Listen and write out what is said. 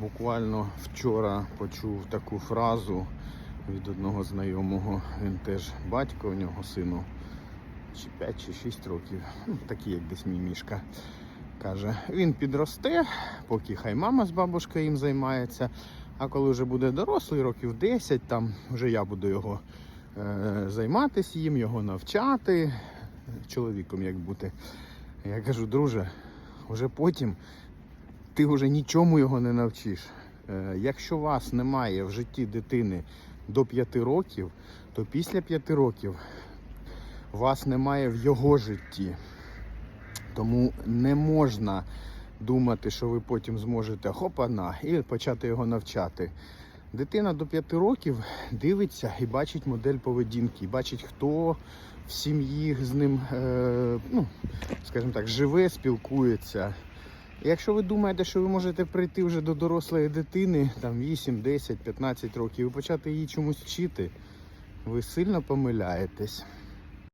Буквально вчора почув таку фразу від одного знайомого. Він теж батько, у нього сину чи 5 чи 6 років, ну, такий як десь мій мішка. Каже, він підросте, поки хай мама з бабушкою їм займається. А коли вже буде дорослий, років 10, там вже я буду його е, займатися їм, його навчати, чоловіком як бути. Я кажу, друже, вже потім ти вже нічому його не навчиш. Е, Якщо вас немає в житті дитини до 5 років, то після 5 років вас немає в його житті. Тому не можна думати, що ви потім зможете хопана і почати його навчати. Дитина до 5 років дивиться і бачить модель поведінки, і бачить, хто в сім'ї з ним, е, ну, скажімо так, живе, спілкується. Якщо ви думаєте, що ви можете прийти вже до дорослої дитини, там 8, 10, 15 років, і почати її чомусь вчити, ви сильно помиляєтесь.